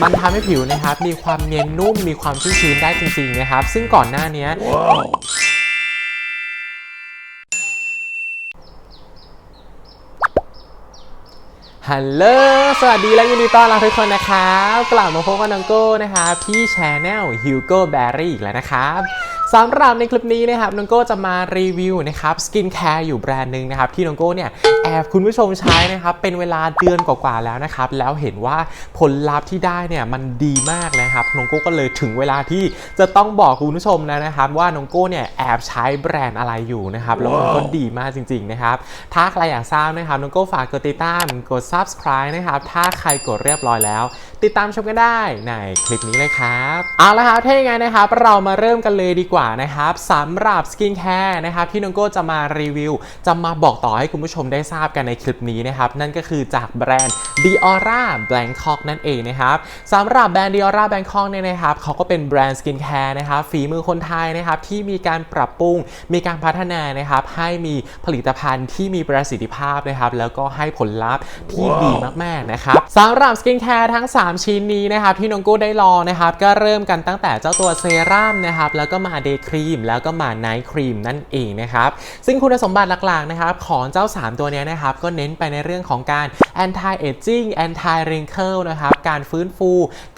มันทำให้ผิวนะครับ มีความเนียนนุ่มมีความชุ่มชื้นได้จริงๆนะครับ ซึ่งก่อนหน้านี้ฮัลโหล สวัสดีและยินดีต้อนรับทุกคนนะครับ กลับมาพบกับน้องโก้นะครับที่ช anel Hugo Berry อีกแล้วนะครับ สำหรับในคลิปนี้นะครับน้องโก้จะมารีวิวนะครับสกินแคร์อยู่แบรนด์หนึ่งนะครับที่น้องโก้เนี่ยแอบคุณผู้ชมใช้นะครับเป็นเวลาเดือนกว่าๆแล้วนะครับแล้วเห็นว่าผลลัพธ์ที่ได้เนี่ยมันดีมากนะครับน้องโก้ก็เลยถึงเวลาที่จะต้องบอกคุณผู้ชมแล้วนะครับว่าน้องโก้เนี่ยแอบใช้แบรนด์อะไรอยู่นะครับแล้วมันก็ดีมากจริงๆนะครับถ้าใครอยากทราบนะครับน้องโก้ฝากกดติดตามกด subscribe นะครับถ้าใครกดเรียบร้อยแล้ว ติดตามชมกันได้ในคลิปนี้เลยครับเอาละครับถ้าอย่างไรนะครับเรามาเริ่มกันเลยดีกว่านะครับสำหรับสกินแคร์นะครับที่น้องโก้จะมารีวิว จะมาบอกต่อให้คุณผู้ชมได้ทราบกันในคลิปนี้นะครับ นั่นก็คือจากแบรนด์ Diora Bangkok นั่นเองนะครับสำหรับแบรนด์ Diora Bangkok เนี่ยนะครับเขาก็เป็นแบรนด์สกินแคร์นะครับฝีมือคนไทยนะครับที่มีการปรับปรุง มีการพัฒนานะครับให้มีผลิตภัณฑ์ที่มีประสิทธิภาพนะครับแล้วก็ให้ผลลัพธ์ที่ดีมากๆนะครับสำหรับสกินแคร์ทั้ง 3 ชิ้นนี้นะครับที่น้องโก้ได้ลองนะครับก็เริ่มกันตั้งแต่เจ้าตัวเซรั่มนะครับแล้วก็มาเดย์ครีมแล้วก็มาไนท์ครีมนั่นเองนะครับ ซึ่งคุณสมบัติหลักๆนะครับของเจ้า 3 ตัวนี้นะครับ ก็เน้นไปในเรื่องของการ anti aging anti wrinkle นะครับการฟื้นฟู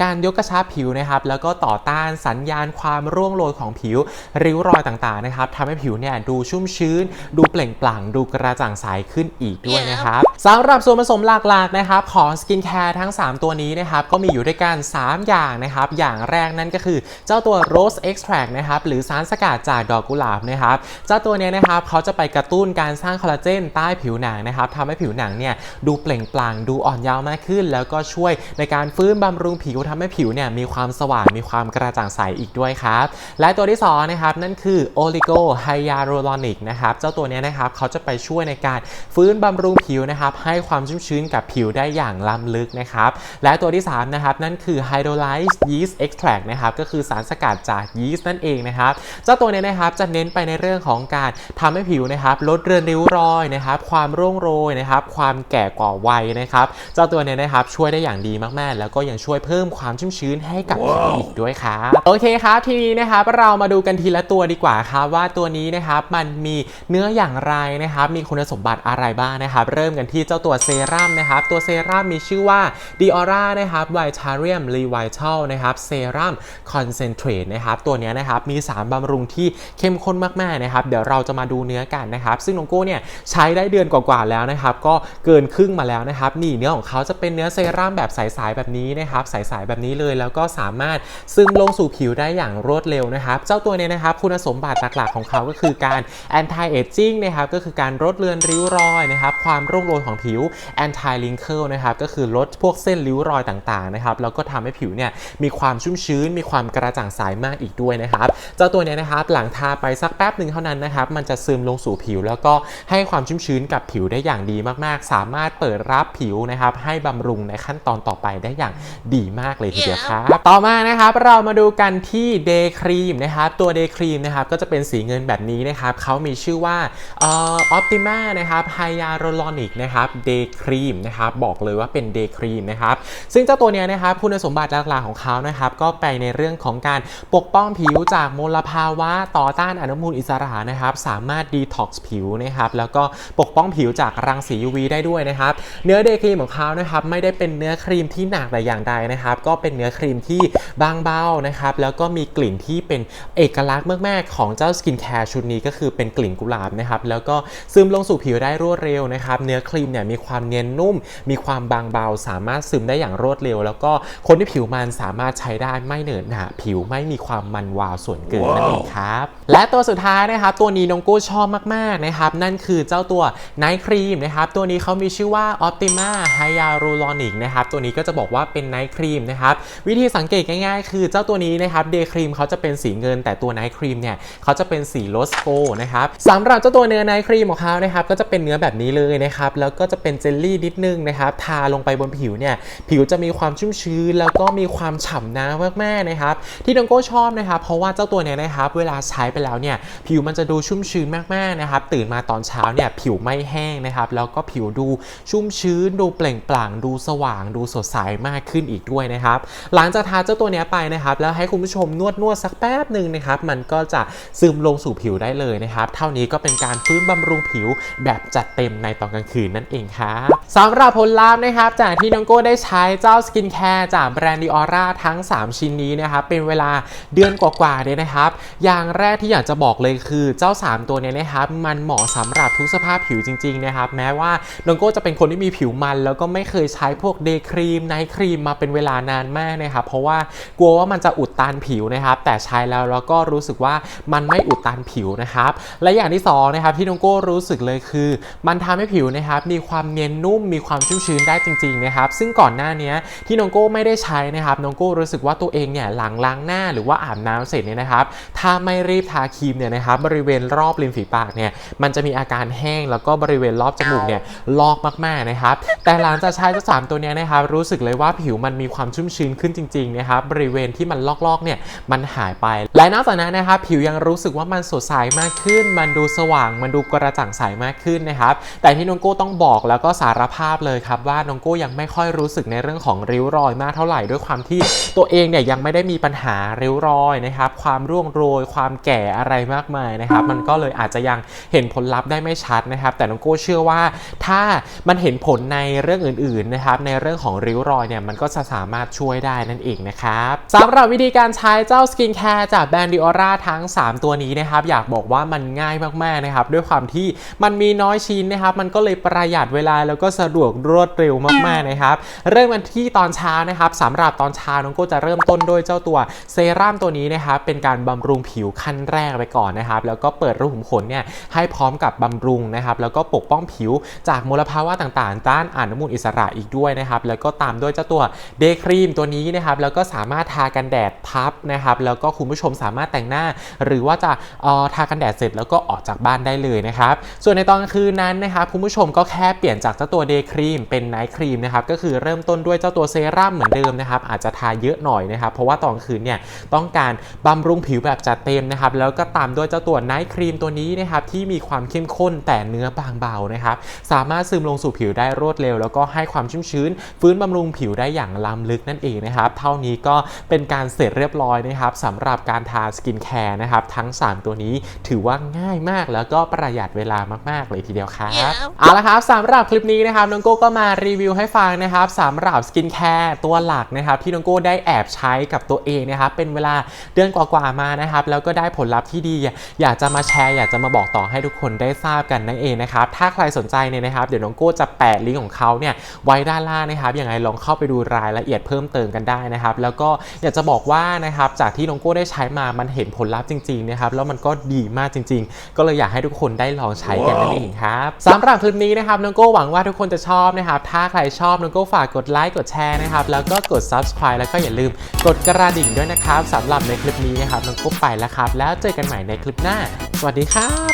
การยกกระชับผิวนะครับ แล้วก็ต่อต้านสัญญาณความร่วงโรยของผิว ริ้วรอยต่างๆนะครับทำให้ผิวเนี่ยดูชุ่มชื้น ดูเปล่งปลั่งดูกระจ่างใสขึ้นอีกด้วยนะครับสำหรับส่วนผสมหลักๆนะครับของสกินแคร์ทั้ง 3 ตัวนี้นะครับก็มีอยู่ด้วยกัน 3 อย่างนะครับ อย่างแรกนั่นก็คือเจ้าตัว Rose Extract นะครับหรือสารสกัดจากดอกกุหลาบนะครับเจ้าตัวนี้นะครับเขาจะไปกระตุ้นการสร้างคอลลาเจนใต้ผิวหนังนะครับทำให้ผิวหนังเนี่ยดูเปล่งปลั่งดูอ่อนเยาว์มากขึ้น แล้วก็ช่วยในการฟื้นบำรุงผิวทำให้ผิวเนี่ยมีความสว่างมีความกระจ่างใสอีกด้วยครับและตัวที่สองนะครับนั่นคือ Oligo Hyaluronic นะครับเจ้าตัวนี้นะครับเขาจะไปช่วยในการฟื้นบำรุงผิวนะครับให้ความชุ่มชื้นกับผิวได้อย่างล้ำลึกนะครับและตัวที่3นะครับนั่นคือ Hydrolyzed Yeast Extract นะครับก็คือสารสกัดจากยีสต์นั่นเองนะครับเจ้าตัวเนี้ยนะครับจะเน้นไปในเรื่องของการทำให้ผิวนะครับลดเรือนริ้วรอยนะครับ ความร่วงโรยนะครับ ความแก่กว่าวัยนะครับ เจ้าตัวเนี้ยนะครับช่วยได้อย่างดีมากๆ แล้วก็ยังช่วยเพิ่มความชุ่มชื้นให้กับผิวอีกด้วยครับโอเคครับทีนี้นะครับเรามาดูกันทีละตัวดีกว่าครับว่าตัวนี้นะครับมันมีเนื้ออย่างไรนะครับ มีคุณสมบัติอะไรบ้างนะครับ เริ่มกันที่เจ้าตัวเซรั่มนะครับ ตัวเซรั่มมีชื่อว่า Diora นะครับ Vitarium Revital นะครับเซรั่ม Concentrate นะครับ ตัวเนี้ยนะครับมีสารบำรุงที่เข้มข้นมากๆนะครับ เดี๋ยวเราจะมาดูเนื้อกันนะครับ ซึ่งน้องโก้เนี่ยใช้ได้เดือนกว่าๆแล้วนะครับ ก็เกินครึ่งมาแล้วนะครับ นี่เนื้อของเขาจะเป็นเนื้อเซรั่มแบบใสๆแบบนี้นะครับ ใสๆแบบนี้เลย แล้วก็สามารถซึมลงสู่ผิวได้อย่างรวดเร็วนะครับ เจ้าตัวเนี้นะครับ คุณสมบัติหลักๆของเขาก็คือการ anti aging นะครับ ก็คือการลดเลือนริ้วรอยนะครับ ความร่วงโรยของผิว anti wrinkle นะครับ ก็คือลดพวกเส้นริ้วรอยต่างๆนะครับ แล้วก็ทำให้ผิวเนี่ยมีความชุ่มชื้น มีความกระจ่างใสมากอีกด้วยนะครับเจ้าตัวเนี้นะครับหลังทาไปสักแป๊บหนึ่งเท่านั้นนะครับมันจะซึมลงสู่ผิว แล้วก็ให้ความชุ่มชื้นกับผิวได้อย่างดีมากๆ สามารถเปิดรับผิวนะครับให้บำรุงในขั้นตอนต่อไปได้อย่างดีมากเลยทีเดียวครับ ต่อมานะครับเรามาดูกันที่เดย์ครีมนะครับตัวเดย์ครีมนะครับก็จะเป็นสีเงินแบบนี้นะครับเขามีชื่อว่าเออ Optima นะครับไฮยาโรลอนิกนะครับเดย์ครีมนะครับบอกเลยว่าเป็นเดย์ครีมนะครับซึ่งเจ้าตัวเนี้ยนะครับคุณสมบัติหลักๆของเขานะครับก็ไปในเรื่องของการปกป้องผิวจากมลภาวะต่อต้านอนุมูลอิสระนะครับ สามารถดีท็อกซ์ผิวนะครับ แล้วก็ปกป้องผิวจากรังสี UV ได้ด้วยนะครับ เนื้อเดย์ครีมของเขานะครับ ไม่ได้เป็นเนื้อครีมที่หนักแต่อย่างใดนะครับ ก็เป็นเนื้อครีมที่บางเบานะครับ แล้วก็มีกลิ่นที่เป็นเอกลักษณ์มากๆของเจ้าสกินแคร์ชุดนี้ก็คือเป็นกลิ่นกุหลาบนะครับ แล้วก็ซึมลงสู่ผิวได้รวดเร็วนะครับ เนื้อครีมเนี่ยมีความเนียนนุ่ม มีความบางเบา สามารถซึมได้อย่างรวดเร็ว แล้วก็คนที่ผิวมันสามารถใช้ได้ไม่เหนอะหนะผิวไม่มีความมันวาวส่วนเกินนั่นเองครับ และตัวสุดท้ายนะครับ ตัวนี้น้องกู้ชอบมากๆนะครับ นั่นคือเจ้าตัวไนท์ครีมนะครับ ตัวนี้เขามีชื่อว่า Optima Hyaluronic นะครับ ตัวนี้ก็จะบอกว่าเป็นไนท์ครีมนะครับ วิธีสังเกตง่ายๆ คือเจ้าตัวนี้นะครับเดย์ครีมเขาจะเป็นสีเงิน แต่ตัวไนท์ครีมเนี่ยเขาจะเป็นสีโรสโกนะครับสำหรับเจ้าตัวเนื้อไนท์ครีมของเขานะครับก็จะเป็นเนื้อแบบนี้เลยนะครับแล้วก็จะเป็นเจลลี่นิดนึงนะครับทาลงไปบนผิวเนี่ยผิวจะมีความชุ่มชื้น แล้วก็มีความฉ่ำน้ำมากๆนะครับที่น้องโก้ชอบนะครับเพราะว่าเจ้าตัวเนี้ยเนี่ยนะครับเวลาใช้ไปแล้วเนี่ยผิวมันจะดูชุ่มชื้นมากๆนะครับตื่นมาตอนเช้าเนี่ยผิวไม่แห้งนะครับแล้วก็ผิวดูชุ่มชื้น ดูเปล่งปลั่งดูสว่าง ดูสดใสมากขึ้นอีกด้วยนะครับหลังจากทาเจ้าตัวนี้ไปนะครับแล้วให้คุณผู้ชมนวดนวดสักแป๊บหนึ่งนะครับมันก็จะซึมลงสู่ผิวได้เลยนะครับเท่านี้ก็เป็นการฟื้นบำรุงผิวแบบจัดเต็มในตอนกลางคืนนั่นเองครับสำหรับผลลัพธ์นะครับจากที่น้องโก้ได้ใช้เจ้าสกินแคร์จากแบรนด์ดิออร่าทั้ง 3 ชิ้นนี้นะครับเป็นเวลาเดือนกว่าๆเนี่ยนะครับอย่างแรกที่อยากจะบอกเลยคือเจ้า 3 ตัวเนี้นะครับมันเหมาะสำหรับทุกสภาพผิวจริงๆนะครับแม้ว่าน้องโก้จะเป็นคนที่มีผิวมัน แล้วก็ไม่เคยใช้พวกเดย์ครีมไนท์ครีมมาเป็นเวลานานมากนะครับเพราะว่ากลัวว่ามันจะอุดตันผิวนะครับ แต่ใช้แล้วแล้วก็รู้สึกว่ามันไม่อุดตันผิวนะครับ และอย่างที่สองนะครับที่น้องโก้รู้สึกเลยคือ มันทำให้ผิวนะครับมีความเนียนนุ่มมีความชุ่มชื้นได้จริงๆนะครับซึ่งก่อนหน้านี้ที่น้องโก้ไม่ได้ใช้นะครับน้องโก้รู้สึกว่าตัวเองเนี่ยหลังล้างหน้าหรือว่าอาบน้ำเสร็จเนี่ยนะครับถ้าไม่รีบทาครีมเนี่ยนะครับบริเวณรอบริมฝีปากเนี่ยมันจะมีอาการแห้งแล้วก็บริเวณรอบจมูกเนี่ยลอกมากๆนะครับแต่หลังจากใช้เจ้าสามตัวเนี้ยนะครับรู้สึกเลยว่าผิวมันมีความชุ่มชื้นขึ้นจริงๆนะครับบริเวณที่มันลอกๆเนี่ยมันหายไป และนอกจากนั้นนะครับผิวยังรู้สึกว่ามันสดใสมากขึ้น มันดูสว่างมันดูกระจ่างใสมากขึ้นนะครับแต่ที่น้องโก้ต้องบอกแล้วก็สารภาพเลยครับว่าน้องโก้ยังไม่ค่อยรู้สึกในเรื่องของริ้วรอยมากเท่าไหร่ด้วยความที่ตัวเองเนี่ยยังไม่ได้มีปัญหาริ้วรอยนะครับความร่วงโรยความแก่อะไรมากมายนะครับ มันก็เลยอาจจะยังเห็นผลลัพธ์ได้ไม่ชัดนะครับ แต่น้องโก้เชื่อว่าถ้ามันเห็นผลในเรื่องอื่นๆนะครับ ในเรื่องของริ้วรอยเนี่ยมันก็จะสามารถช่วยได้นั่นเองนะครับสำหรับวิธีการใช้เจ้าสกินแคร์จากแบรนด์ดิออร่าทั้ง 3 ตัวนี้นะครับ อยากบอกว่ามันง่ายมากๆนะครับ ด้วยความที่มันมีน้อยชิ้นนะครับ มันก็เลยประหยัดเวลาแล้วก็สะดวกรวดเร็วมากๆนะครับเริ่มกันที่ตอนเช้านะครับสำหรับตอนเช้าน้องโก้จะเริ่มต้นด้วยเจ้าตัวเซรั่มตัวนี้นะครับเป็นการบำรุงผิวขั้นแรกไปก่อนนะครับ แล้วก็เปิดรูขุมขนเนี่ยให้พร้อมกับบำรุงนะครับแล้วก็ปกป้องผิวจากมลภาวะต่างๆ ต้านอนุมูลอิสระอีกด้วยนะครับแล้วก็ตามด้วยเจ้าตัวเดย์ครีมตัวนี้นะครับแล้วก็สามารถทากันแดดทับนะครับแล้วก็คุณผู้ชมสามารถแต่งหน้า หรือว่าจะเอ่อทากันแดดเสร็จแล้วก็ออกจากบ้านได้เลยนะครับส่วนในตอนกลางคืนนั้นนะครับคุณผู้ชมก็แค่เปลี่ยนจากเจ้าตัวเดย์ครีมเป็นไนท์ครีมนะครับก็คือเริ่มต้นด้วยเจ้าตัวเซรั่มเหมือนเดิมนะครับอาจจะทาเยอะหน่อยนะครับเพราะว่าตอนคืนเนี่ยต้องการบำรุงผิวแบบจัดเต็มนะครับแล้วก็ตามด้วยเจ้าตัวไนท์ครีมตัวนี้นะครับที่มีความเข้มข้นแต่เนื้อบางเบานะครับสามารถซึมลงสู่ผิวได้รวดเร็ว แล้วก็ให้ความชุ่มชื้น ฟื้นบำรุงผิวได้อย่างล้ำลึกนั่นเองนะครับเท่านี้ก็เป็นการเสร็จเรียบร้อยนะครับสำหรับการทาสกินแคร์นะครับทั้ง 3 ตัวนี้ถือว่าง่ายมากแล้วก็ประหยัดเวลามาก ๆ เลยทีเดียวครับเอาละครับสำหรับคลิปนี้นะครับน้องโก้ก็มารีวิวให้ฟังนะครับสำหรับสกินแคร์ตัวหลักนะครับที่น้องโก้ได้แอบใช้กับตัวเองนะครับเป็นเวลาเดือนกว่าๆมานะครับ แล้วก็ได้ผลลัพธ์ที่ดี อยากจะมาแชร์อยากจะมาบอกต่อให้ทุกคนได้ทราบกันนั่นเองนะครับ ถ้าใครสนใจเนี่ยนะครับ เดี๋ยวน้องโก้จะแปะลิงก์ของเขาเนี่ยไว้ด้านล่างนะครับ ยังไงลองเข้าไปดูรายละเอียดเพิ่มเติมกันได้นะครับ แล้วก็อยากจะบอกว่านะครับ จากที่น้องโก้ได้ใช้มา มันเห็นผลลัพธ์จริงๆนะครับ แล้วมันก็ดีมากจริง ๆ ก็เลยอยากให้ทุกคนได้ลองใช้กันนั่นเองครับสำหรับคลิปนี้นะครับน้องโก้หวังว่าทุกคนจะชอบนะครับ ถ้าใครชอบน้องโก้ฝากกดไลค์กดแชร์นะครับ แล้วก็กด subscribe แล้วก็อย่าลืมกดกระดิ่งด้วยนะครับสำหรับในคลิปนี้นะครับน้งโก้ไปแล้วครับ แล้วเจอกันใหม่ในคลิปหน้า สวัสดีครับ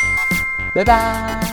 บ๊ายบาย